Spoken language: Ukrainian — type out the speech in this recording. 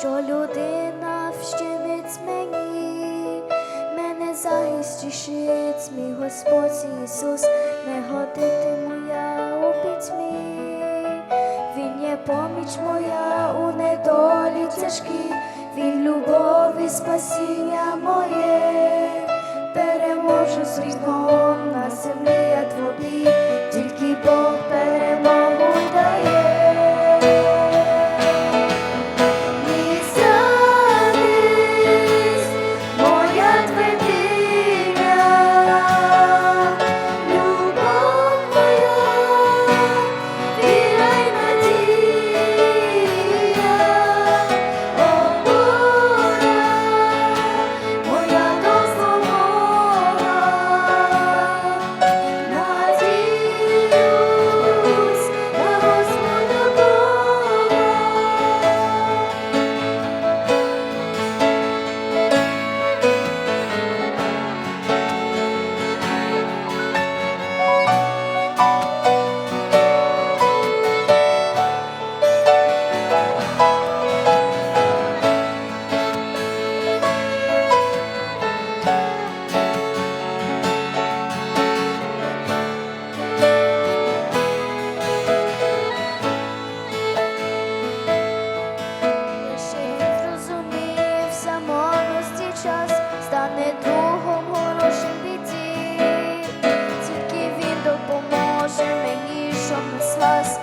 що людина вщемить мені, мене захистішить, мій Господь Ісус, не годитиму я у пітьмі. Він є поміч моя у недолі тяжкій, він любов і спасіння моє, час, стане другом хорошим біді. Тільки він допоможе мені, щоб нас слаз